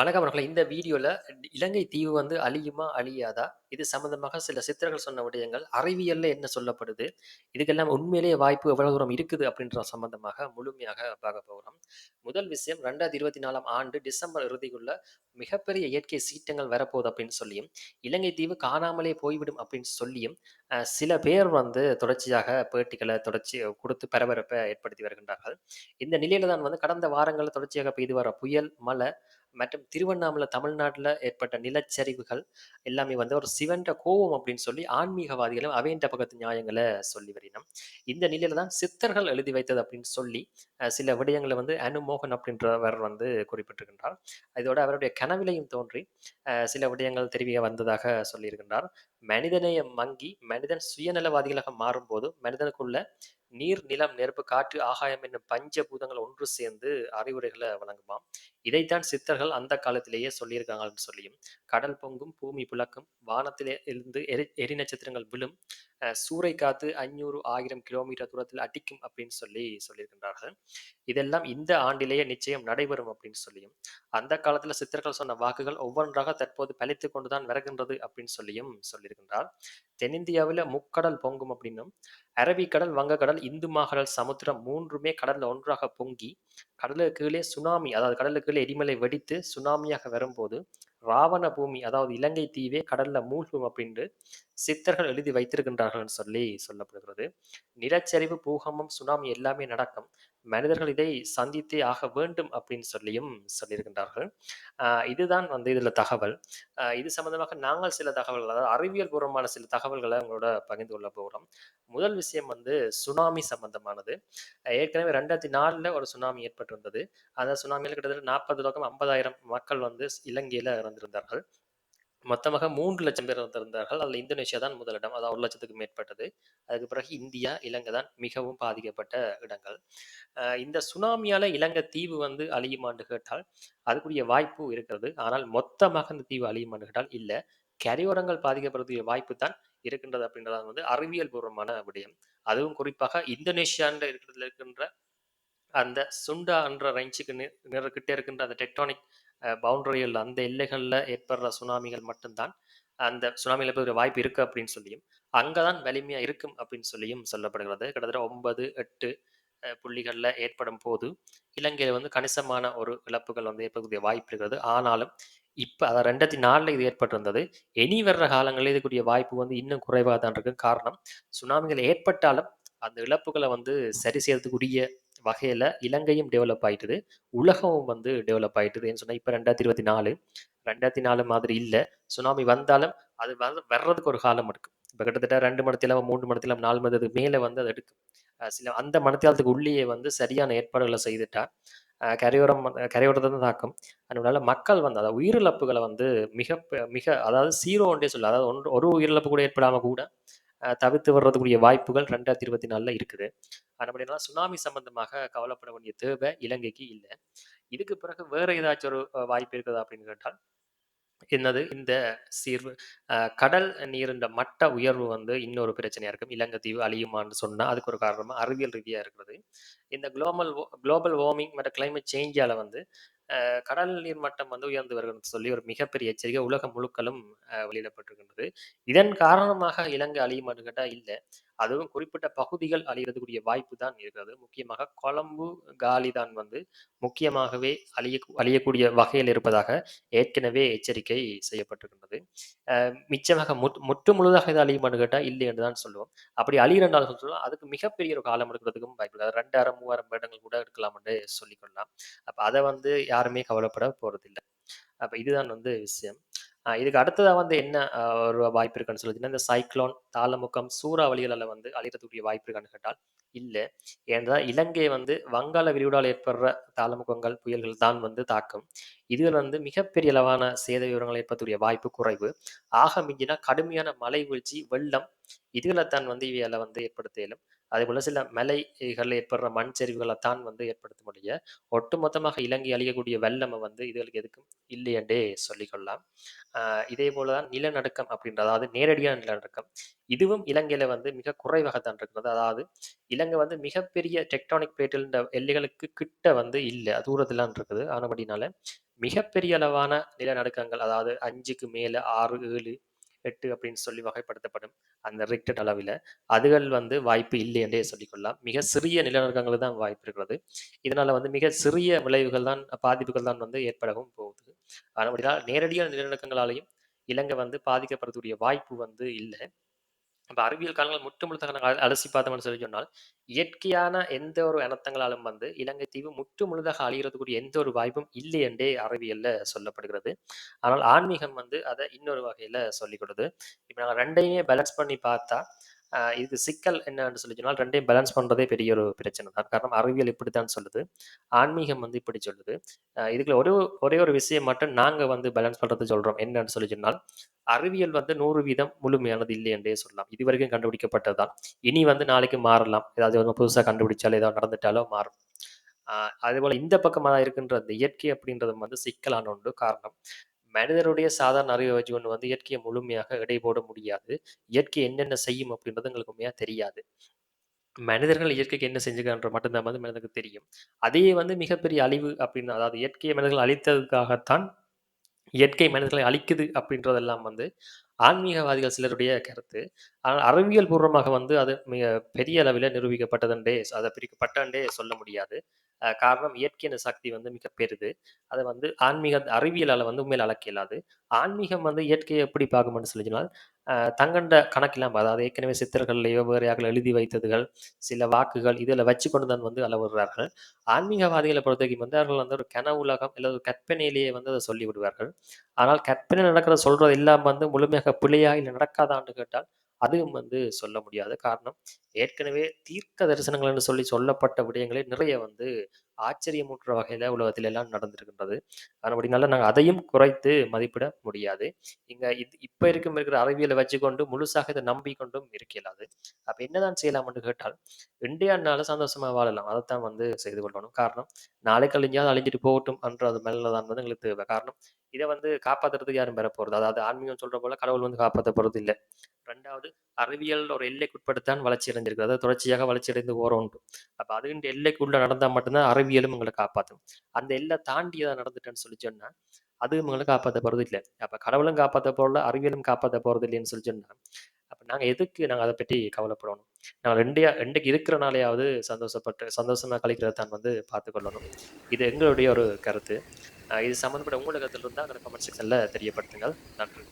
வணக்கம் அவர்களே. இந்த வீடியோவில் இலங்கை தீவு வந்து அழியுமா? அழியாதா? இது சம்மந்தமாக சில சித்திரங்கள் சொன்ன விடயங்கள், அறிவியலில் என்ன சொல்லப்படுது? இதுக்கெல்லாம் உண்மையிலேயே வாய்ப்பு எவ்வளவு தூரம் இருக்குது? அப்படின்ற சம்மந்தமாக முழுமையாக பார்க்க போகிறோம் முதல் விஷயம் 2024ஆம் ஆண்டு டிசம்பர் இறுதிக்குள்ள மிகப்பெரிய இயற்கை சீற்றங்கள் வரப்போகுது அப்படின்னு சொல்லியும், இலங்கை தீவு காணாமலே போய்விடும் அப்படின்னு சொல்லியும், சில பேர் வந்து தொடர்ச்சியாக பேட்டிகளை தொடர்ச்சி கொடுத்து பரபரப்பை ஏற்படுத்தி வருகின்றார்கள். இந்த நிலையில தான் வந்து கடந்த வாரங்களில் தொடர்ச்சியாக பெய்து வர புயல், மழை மற்றும் திருவண்ணாமலை தமிழ்நாட்டில் ஏற்பட்ட நிலச்சரிவுகள் எல்லாமே வந்து ஒரு சிவன்ற கோபம் அப்படின்னு சொல்லி ஆன்மீகவாதிகளும் அவேண்ட பக்கத்து நியாயங்களை சொல்லி வரினம். இந்த நிலையில தான் சித்தர்கள் எழுதி வைத்தது அப்படின்னு சொல்லி சில விடயங்களை வந்து அனுமோகன் அப்படின்றவர் வந்து குறிப்பிட்டிருக்கின்றார். இதோட அவருடைய கனவிலையும் தோன்றி சில விடயங்கள் தெரிவிக்க வந்ததாக சொல்லியிருக்கின்றார். மனிதநேயம் மங்கி மனிதன் சுயநலவாதிகளாக மாறும்போது மனிதனுக்குள்ள நீர், நிலம், நெருப்பு, காற்று, ஆகாயம் என்னும் பஞ்ச பூதங்கள் ஒன்று சேர்ந்து அறிவுரைகளை வழங்குமாம். இதைத்தான் சித்தர்கள் அந்த காலத்திலேயே சொல்லியிருக்காங்கன்னு சொல்லியும், கடல் பொங்கும், பூமி பிளக்கும், வானத்திலே இருந்து எரி எரி நட்சத்திரங்கள் விழும், சூறை காத்து ஐநூறு ஆயிரம் கிலோமீட்டர் தூரத்தில் அடிக்கும் அப்படின்னு சொல்லி சொல்லியிருக்கின்றார்கள். இதெல்லாம் இந்த ஆண்டிலேயே நிச்சயம் நடைபெறும் அப்படின்னு சொல்லியும், அந்த காலத்துல சித்தர்கள் சொன்ன வாக்குகள் ஒவ்வொன்றாக தற்போது பலித்துக் கொண்டுதான் வருகின்றது அப்படின்னு சொல்லியும் சொல்லியிருக்கின்றார். தென்னிந்தியாவில் முக்கடல் பொங்கும் அப்படின்னும், அரபிக்கடல், வங்கக்கடல், இந்து மாகடல், சமுத்திரம் மூன்றுமே கடல்ல ஒன்றாக பொங்கி, கடலுக்கு கீழே சுனாமி அதாவது கடலுக்கு கீழே எரிமலை வெடித்து சுனாமியாக வரும்போது, ராவண பூமி அதாவது இலங்கை தீவே கடல்ல மூழ்கும் அப்படின்னு சித்தர்கள் எழுதி வைத்திருக்கின்றார்கள்ன்னு சொல்லி சொல்லப்படுகிறது. நிலச்சரிவு, பூகம்பம், சுனாமி எல்லாமே நடக்கும். மனிதர்கள் இதை சந்தித்தே ஆக வேண்டும் அப்படின்னு சொல்லியும் சொல்லியிருக்கின்றார்கள். இதுதான் வந்து இதுல தகவல். இது சம்மந்தமாக நாங்கள் சில தகவல்கள் அதாவது அறிவியல் பூர்வமான சில தகவல்களை உங்களோட பகிர்ந்து கொள்ள போகிறோம் முதல் விஷயம் வந்து சுனாமி சம்மந்தமானது. ஏற்கனவே 2004ல ஒரு சுனாமி ஏற்பட்டிருந்தது. அந்த சுனாமியில் கிட்டத்தட்ட நாற்பது லோகம் ஐம்பதாயிரம் மக்கள் வந்து இலங்கையில் இலங்கையில இறந்திருந்தார்கள். மொத்தமாக 3,00,000 பேர் இருந்தார்கள் அதில் இந்தோனேஷியா தான் முதலிடம். அதாவது 1,00,000த்துக்கு மேற்பட்டது. அதுக்கு பிறகு இந்தியா, இலங்கை தான் மிகவும் பாதிக்கப்பட்ட இடங்கள். இந்த சுனாமியால இலங்கை தீவு வந்து அழியுமாண்டு கேட்டால், அதுக்குரிய வாய்ப்பு இருக்கிறது. ஆனால் மொத்தமாக இந்த தீவு அழியுமாண்டு கேட்டால் இல்லை கரையோரங்கள் பாதிக்கப்படுறதுக்கு வாய்ப்பு தான் இருக்கின்றது அப்படின்றது வந்து அறிவியல் பூர்வமான விடயம். அதுவும் குறிப்பாக இந்தோனேஷியான்ற இருக்கிறதுல இருக்கின்ற அந்த சுண்டா என்ற ரேஞ்சுக்கு நி நிற இருக்கின்ற அந்த டெக்டானிக் பவுண்டரியில் பவுண்டரிகள் அந்த எல்லைகளில் ஏற்படுற சுனாமிகள் மட்டும்தான் அந்த சுனாமியில் போய் வாய்ப்பு இருக்கு அப்படின்னு சொல்லியும், அங்கே தான் வலிமையாக இருக்கும் அப்படின்னு சொல்லியும் சொல்லப்படுகிறது. கிட்டத்தட்ட ஒன்பது எட்டு புள்ளிகளில் ஏற்படும் போது, இலங்கையில் வந்து கணிசமான ஒரு இழப்புகள் வந்து ஏற்படக்கூடிய வாய்ப்பு இருக்கிறது. ஆனாலும், இப்ப அதாவது 2004ல இது ஏற்பட்டிருந்தது. இனி வர்ற காலங்களில் இதுக்குரிய வாய்ப்பு வந்து இன்னும் குறைவாக தான் இருக்கு. காரணம், சுனாமிகள் ஏற்பட்டாலும் அந்த இழப்புகளை வந்து சரி செய்யறதுக்குரிய வகையில இலங்கையும் டெவலப் ஆயிட்டுது. உலகமும் வந்து டெவலப் ஆயிட்டுது. ஏன்னு இருபத்தி இப்ப 2024 2004 மாதிரி இல்லை சுனாமி வந்தாலும் அது வந்து வர்றதுக்கு ஒரு காலம் எடுக்கும். இப்ப கிட்டத்தட்ட 2 மணித்தியாலம், 3 மணித்தியாலம், 4 மணித்தியாலத்துக்கு மேலே வந்து அது எடுக்கும். சில அந்த மணத்தியாலத்துக்கு உள்ளேயே வந்து சரியான ஏற்பாடுகளை செய்துட்டா, கரையோரம் கரையோரத்தை தான் தாக்கும். அதனால மக்கள் வந்து அதாவது உயிரிழப்புகளை வந்து மிக மிக அதாவது சீரோன்றே சொல்லு அதாவது ஒன்று ஒரு உயிரிழப்பு கூட ஏற்படாமல் கூட தவிர்த்து வர்றதுக்குரிய வாய்ப்புகள் 2024ல இருக்குது. அதுபடினால சுனாமி சம்பந்தமாக கவலைப்பட வேண்டிய தேவை இலங்கைக்கு இல்லை இதுக்கு பிறகு வேற ஏதாச்சும் ஒரு வாய்ப்பு இருக்குதா அப்படின்னு கேட்டால், என்னது இந்த சீர்வு கடல் நீரின் மட்ட உயர்வு வந்து இன்னொரு பிரச்சனையா இருக்கும். இலங்கை தீவு அழியுமான்னு சொன்னா, அதுக்கு ஒரு காரணமா அறிவியல் ரீதியா இருக்கிறது. இந்த குளோபல் குளோபல் வார்மிங் மற்றும் கிளைமேட் சேஞ்சால வந்து கடல் நீர் மட்டம் வந்து உயர்ந்து வருகிறது சொல்லி ஒரு மிகப்பெரிய எச்சரிக்கை உலகம் முழுக்களும் வெளியிடப்பட்டிருக்கின்றது. இதன் காரணமாக இலங்கை அழியுமான்னு கேட்டால் இல்ல. அதுவும் குறிப்பிட்ட பகுதிகள் அழியறதுக்குரிய வாய்ப்பு தான் இருக்கிறது. முக்கியமாக கொழம்பு காலி தான் வந்து முக்கியமாகவே அழிய அழியக்கூடிய வகையில் இருப்பதாக ஏற்கனவே எச்சரிக்கை செய்யப்பட்டிருக்கின்றது. மிச்சமாக முற் முற்று முழுதாக இது அழியுமான்னு கேட்டால் இல்லை என்று தான் சொல்லுவோம். அப்படி அழியறனாலும் சொல்லுவோம், அதுக்கு மிகப்பெரிய ஒரு காலம் எடுக்கிறதுக்கும் வாய்ப்பு இல்லை ரெண்டாயிரம் மூவாயிரம் வருடங்கள் கூட எடுக்கலாம் என்று சொல்லிக்கொள்ளலாம். அப்போ அதை வந்து யாருமே கவலைப்பட போகிறதில்லை அப்போ இதுதான் வந்து விஷயம். அ இதுக்கு அடுத்ததா வந்து என்ன அ ஒரு வாய்ப்பு இருக்குன்னு சொல்லுதுன்னா இந்த சைக்ளோன், தாளமுக்கம், சூறாவளிகளால வந்து அழியறதுக்குரிய வாய்ப்பு இருக்கான்னு கேட்டால் இல்ல. ஏன்னா இலங்கை வந்து வங்காள விரிகுடால ஏற்படுற தாளமுக்கங்கள், புயல்கள் தான் வந்து தாக்கும். இதுல வந்து மிகப்பெரிய அளவான சேத விவரங்கள் ஏற்படக்கூடிய வாய்ப்பு குறைவு. ஆக மிஞ்சினா கடுமையான மழை வீழ்ச்சி, வெள்ளம் இதுகள தான் வந்து இவையால வந்து ஏற்படுத்த இயலும். அதே போல் சில மலைகளில் ஏற்படுற மண் சரிவுகளை தான் வந்து ஏற்படுத்த முடியும் ஒட்டுமொத்தமாக இலங்கை அழியக்கூடிய வெள்ளம் வந்து இதுகளுக்கு எதுக்கும் இல்லை என்றே சொல்லிக்கொள்ளலாம். இதே போல தான் நிலநடுக்கம் அப்படின்ற அதாவது நேரடியான நிலநடுக்கம். இதுவும் இலங்கையில வந்து மிக குறைவாக தான் இருக்கிறது. அதாவது இலங்கை வந்து மிகப்பெரிய டெக்டானிக் பிளேட்டில் எல்லைகளுக்கு கிட்ட வந்து இல்லை தூரத்தில இருக்குது. ஆனபடினால மிகப்பெரிய அளவான நிலநடுக்கங்கள் அதாவது அஞ்சுக்கு மேலே ஆறு ஏழு எட்டு அப்படின்னு சொல்லி வகைப்படுத்தப்படும். அந்த ரிக்டட் அளவில் அதுகள் வந்து வாய்ப்பு இல்லை என்றே சொல்லிக்கொள்ளலாம். மிக சிறிய நிலநடுக்கங்கள் தான் வாய்ப்பு இருக்கிறது. இதனால் வந்து மிக சிறிய விளைவுகள் தான் பாதிப்புகள் தான் வந்து ஏற்படவும் போகுது. அப்படினால் நேரடியான நிலநடுக்கங்களாலையும் இலங்கை வந்து பாதிக்கப்படுறதுடைய வாய்ப்பு வந்து இல்லை இப்போ அறிவியல் காலங்கள் முற்றுமுழுதாக நாங்க அலசி பார்த்தோம்னு சொல்லி சொன்னால், இயற்கையான எந்த ஒரு அனர்த்தங்களாலும் வந்து இலங்கை தீவு முற்று முழுதாக அழிகிறதுக்குரிய எந்த ஒரு வாய்ப்பும் இல்லை என்றே அறிவியல்ல சொல்லப்படுகிறது. ஆனால் ஆன்மீகம் வந்து அதை இன்னொரு வகையில சொல்லிக் கொடுது. இப்ப நாங்க 2யுமே பேலன்ஸ் பண்ணி பார்த்தா, இதுக்கு சிக்கல் என்னன்னு சொல்லி சொன்னால் ரெண்டையும் பேலன்ஸ் பண்ணுறதே பெரிய ஒரு பிரச்சனை தான். காரணம் அறிவியல் இப்படித்தான் சொல்லுது. ஆன்மீகம் வந்து இப்படி சொல்லுது. இதுக்குள்ள ஒரு ஒரே ஒரு விஷயம் மட்டும் நாங்க வந்து பேலன்ஸ் பண்ணுறது சொல்கிறோம் என்னன்னு சொல்லி சொன்னால், அறிவியல் வந்து 100% முழுமையானது இல்லை என்றே சொல்லலாம். இதுவரைக்கும் கண்டுபிடிக்கப்பட்டது தான். இனி வந்து நாளைக்கு மாறலாம். ஏதாவது ஒண்ணு புதுசாக கண்டுபிடிச்சாலோ, ஏதாவது நடந்துட்டாலோ மாறும். அதே போல் இந்த பக்கமாக இருக்கின்ற அந்த இயற்கை அப்படின்றதும் வந்து சிக்கலான ஒன்று. காரணம், மனிதருடைய சாதாரண அறிவை வச்சு கொண்டு வந்து இயற்கையை முழுமையாக எடை போட முடியாது. இயற்கை என்னென்ன செய்யும் அப்படின்றது எங்களுக்கு உண்மையாக தெரியாது. மனிதர்கள் இயற்கைக்கு என்ன செஞ்சுருக்கான்ற மட்டும்தான் வந்து மனிதனுக்கு தெரியும். அதையே வந்து மிகப்பெரிய அழிவு அப்படின்னு அதாவது இயற்கையை மனிதர்கள் அழித்ததுக்காகத்தான், இயற்கை மனிதர்களை அழிக்குது அப்படின்றதெல்லாம் வந்து ஆன்மீகவாதிகள் சிலருடைய கருத்து. ஆனால் அறிவியல் பூர்வமாக வந்து அது மிக பெரிய அளவில நிரூபிக்கப்பட்டதென்றே அதை பிரிக்கப்பட்டன்றே சொல்ல முடியாது. காரணம் இயற்கையின் சக்தி வந்து மிக பெருது அதை வந்து ஆன்மீக அறிவியலால் வந்து உண்மையில் அளக்க இயலாது. ஆன்மீகம் வந்து இயற்கையை எப்படி பார்க்கும்னு சொல்லி தங்கண்ட கணக்கெல்லாம் அதாவது ஏற்கனவே சித்தர்கள்லயோ, வேறையாக எழுதி வைத்ததுகள், சில வாக்குகள் இதெல்லாம் வச்சு கொண்டு தான் வந்து அளவிடுறார்கள். ஆன்மீகவாதிகளை பொறுத்தவரைக்கும் வந்து அவர்கள் வந்து ஒரு கன உலகம் இல்லை ஒரு கற்பனையிலேயே வந்து அதை சொல்லி விடுவார்கள். ஆனால் கற்பனை நடக்கிறத சொல்றது எல்லாம் வந்து முழுமையாக பிழையா இல்லை நடக்காதான்னு கேட்டால், அதுவும் வந்து சொல்ல முடியாத காரணம், ஏற்கனவே தீர்க்க தரிசனங்கள் என்று சொல்லி சொல்லப்பட்ட விடயங்களே நிறைய வந்து ஆச்சரியமூற்ற வகையில உலகத்தில எல்லாம் நடந்திருக்கின்றது. அப்படினால நாங்க அதையும் குறைத்து மதிப்பிட முடியாது. இங்க இது இப்ப இருக்கும் இருக்கிற அறிவியலை வச்சுக்கொண்டு முழுசாக இதை நம்பிக்கொண்டும் இருக்க இயலாது. அப்ப என்னதான் செய்யலாம்னு கேட்டால், இந்தியானால நாள சந்தோஷமா வாழலாம். அதத்தான் வந்து செய்து கொள்ளணும். காரணம், நாளைக்கு அழிஞ்சாலும் அழிஞ்சுட்டு போகட்டும் என்ற அது தான் வந்து எங்களுக்கு தேவை. காரணம், இதை வந்து காப்பாத்துறதுக்கு யாரும் வரப்போறது. அதாவது ஆன்மீகம் சொல்ற போல கடவுள் வந்து காப்பாற்ற போறது இல்ல. 2வது அறிவியல் ஒரு எல்லைக்குட்படுத்தான் வளர்ச்சி அடைஞ்சிருக்கு. அதாவது தொடர்ச்சியாக வளர்ச்சி அடைந்து ஓரம் உண்டு அப்ப அதுக்கு எல்லைக்குள்ள நடந்தா மட்டும்தான் அறிவியல் அறிவியலும் உங்களை காப்பாற்றும் அந்த எல்லாம் தாண்டி தான் நடந்துட்டேன்னு சொல்லி சொன்னால் அதுவும் உங்களை காப்பாற்ற போகிறது இல்லை அப்போ கடவுளும் காப்பாற்ற போகல அறிவியலும் காப்பாற்ற போகிறது இல்லைன்னு சொல்லி சொன்னால் அப்போ நாங்கள் எதுக்கு நாங்கள் அதை பற்றி கவலைப்படணும்? நாங்க 2யா 2க்கு இருக்கிற நாளையாவது சந்தோஷப்பட்டு சந்தோஷமாக கழிக்கிறத தான் வந்து பார்த்துக்கொள்ளணும் இது எங்களுடைய ஒரு கருத்து. இது சம்மந்தப்பட்ட உங்களுக்கு இருந்தால் இருந்தா அத கமெண்ட் செக்ஷனில் தெரியப்படுத்துங்கள். நன்றி.